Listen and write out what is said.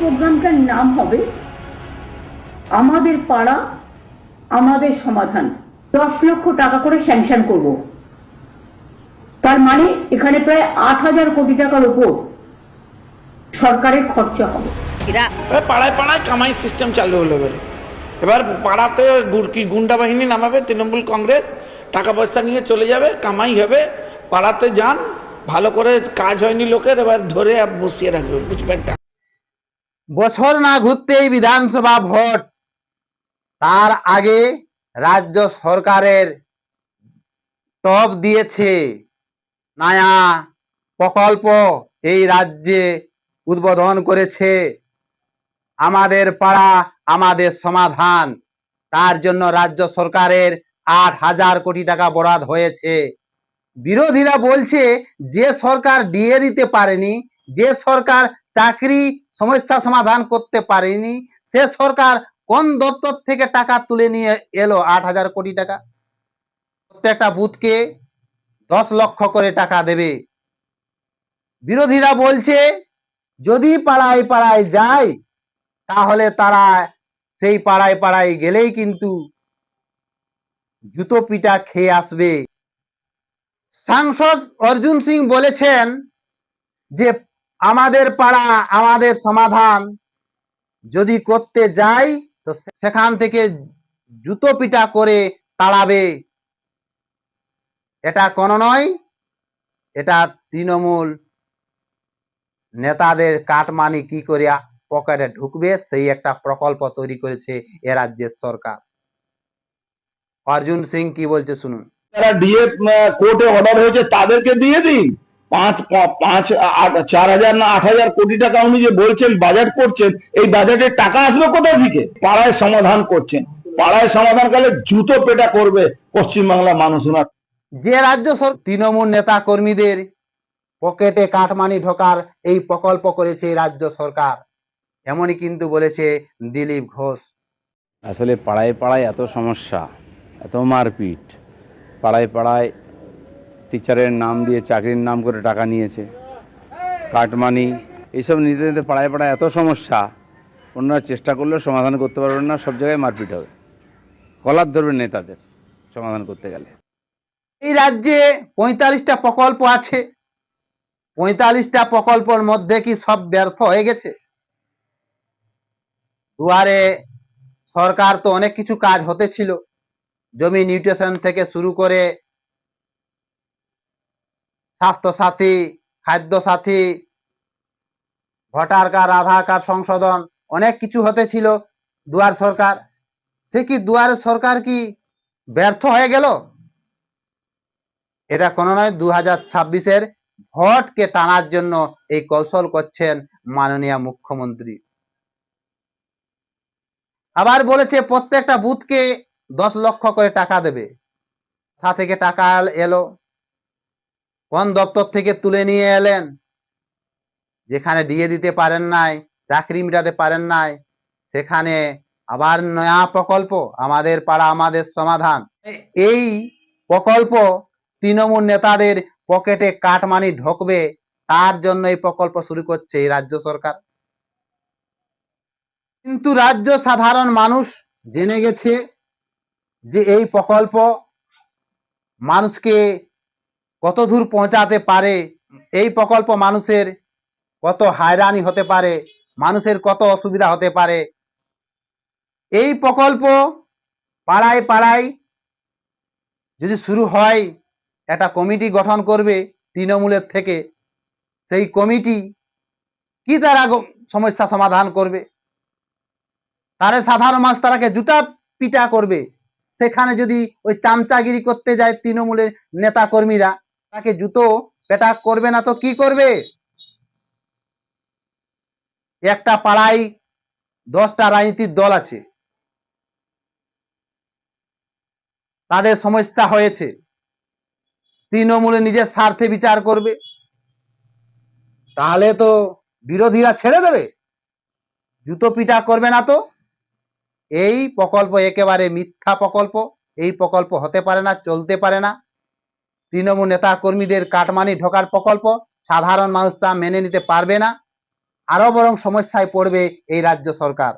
প্রোগ্রামটার নাম হবে আমাদের পাড়া আমাদের সমাধান। দশ লক্ষ টাকা করে স্যাংশন করব। তার মানে এখানে প্রায় আট হাজার কোটি টাকার উপর সরকারের খরচা হবে। এরা পাড়ায় পাড়ায় কামাই সিস্টেম চালু হলো এবারে। এবার পাড়াতে গুর- কি গুন্ডা বাহিনী নামাবে তৃণমূল কংগ্রেস টাকা পয়সা নিয়ে চলে যাবে কামাই হবে পাড়াতে যান ভালো করে কাজ হয়নি লোকের এবার ধরে আর বসিয়ে রাখবে বুঝবেন না। বছর না ঘুরতেই বিধানসভা ভোট। তার আগে রাজ্য সরকারের টপ দিয়েছে, নয়া প্রকল্প এই রাজ্যে উদ্বোধন করেছে। আমাদের পাড়া, আমাদের সমাধান, তার জন্য রাজ্য সরকারের আট হাজার কোটি টাকা বরাদ হয়েছে। বিরোধীরা বলছে, যে সরকার দিয়ে দিতে পারেনি, যে সরকার চাকরি সমস্যা সমাধান করতে পারেনি। সে সরকার কোন দপ্তর থেকে টাকা তুলে নিয়ে এলো আট হাজার কোটি টাকা? প্রত্যেকটা বুথকে দশ লক্ষ করে টাকা দেবে। বিরোধীরা বলছে, যদি পাড়ায় পাড়ায় যায়, তাহলে তারা সেই পাড়ায় পাড়ায় গেলেই কিন্তু জুতো পিটা খেয়ে আসবে। সাংসদ অর্জুন সিং বলেছেন যে আমাদের পাড়া, আমাদের সমাধান যদি করতে যাই, তো সেখান থেকে জুতো পিটা করে তাড়াবে। এটা কোনো নয়, এটা তৃণমূল নেতাদের কাটমানি কি করে পকেটে ঢুকবে, সেই একটা প্রকল্প তৈরি করেছে এ রাজ্যের সরকার। অর্জুন সিং কি বলছে শুনুন। যারা ডিএ কোর্টে অর্ডার হয়েছে, তাদেরকে দিয়ে দিন। পাঁচ পা- পাঁচ আট- চার হাজার না আট হাজার কোটি টাকা উনি যে বলছেন বাজেট করছেন এই বাজেটের টাকা আসবে কোথা থেকে পাড়ায় সমাধান করছেন। পাড়ায় সমাধান করলে জুতো পেটা করবে পশ্চিমবাংলার মানুষ ওনার। যে রাজ্য সর- তৃণমূল নেতা কর্মীদের পকেটে কাঠমানি ঢোকার এই প্রকল্প করেছে রাজ্য সরকার এমনই কিন্তু বলেছে দিলীপ ঘোষ। আসলে পাড়ায় পাড়ায় এত সমস্যা এত মারপিট পাড়ায় পাড়ায় টিচারের নাম দিয়ে চাকরির নাম করে টাকা নিয়েছে। কাটমানি, এইসব নিতে নিতে পাড়ায় পাড়ায় এত সমস্যা। অন্যরা চেষ্টা করলেও সমাধান করতে পারবেন না, সব জায়গায় মারপিট হবে। কলার ধরবে নেতাদের সমাধান করতে গেলে। এই রাজ্যে পঁয়তাল্লিশটা প্রকল্প আছে। পঁয়তাল্লিশটা প্রকল্পের মধ্যে কি সব ব্যর্থ হয়ে গেছে? দুয়ারে সরকার তো অনেক কিছু কাজ হতে ছিল। জমি নিউট্রিশন থেকে শুরু করে স্বাস্থ্য সাথী খাদ্য সাথী ভোটার কার্ড, আধার কার্ড সংশোধন, অনেক কিছু হতে ছিল দুয়ার সরকার। সে কি দুয়ারে সরকার কি ব্যর্থ হয়ে গেল? এটা কোনো নয় দু হাজার ছাব্বিশের ভোটকে টানার জন্য এই কৌশল করছেন মাননীয় মুখ্যমন্ত্রী। আবার বলেছে, প্রত্যেকটা বুথকে দশ লক্ষ করে টাকা দেবে। তা থেকে টাকা এলো। কোন দপ্তর থেকে তুলে নিয়ে এলেন? যেখানে দিয়ে দিতে পারেন নাই, চাকরি মিটাতে পারেন নাই, সেখানে আবার নয়া প্রকল্প আমাদের পাড়া, আমাদের সমাধান। এই প্রকল্প তৃণমূল নেতাদের পকেটে কাটমানি ঢোকবে, তার জন্য এই প্রকল্প শুরু করছে এই রাজ্য সরকার। কিন্তু রাজ্য সাধারণ মানুষ জেনে গেছে যে এই প্রকল্প মানুষকে কত দূর পৌঁছাতে পারে? এই প্রকল্প মানুষের কত হয়রানি হতে পারে? মানুষের কত অসুবিধা হতে পারে? এই প্রকল্প পাড়ায় পাড়ায় যদি শুরু হয়, একটা কমিটি গঠন করবে তৃণমূলের থেকে। সেই কমিটি কি তারা সমস্যা সমাধান করবে? তারে সাধারণ মানুষ তারাকে জুতা পিটা করবে। সেখানে যদি ওই চামচাগিরি করতে যায় তৃণমূলের নেতা কর্মীরা তাকে জুতো পেটা করবে না তো কি করবে? একটা পাড়ায় দশটা রাজনীতির দল আছে। তাদের সমস্যা হয়েছে। তৃণমূলে নিজের স্বার্থে বিচার করবে। তাহলে তো বিরোধীরা ছেড়ে দেবে। জুতো পিটা করবে না তো। এই প্রকল্প একেবারে মিথ্যা প্রকল্প। এই প্রকল্প হতে পারে না, চলতে পারে না। তৃণমূল নেতা কর্মীদের কাটমানি ঢোকার প্রকল্প সাধারণ মানুষ তা মেনে নিতে পারবে না। আরও বরং সমস্যায় পড়বে এই রাজ্য সরকার।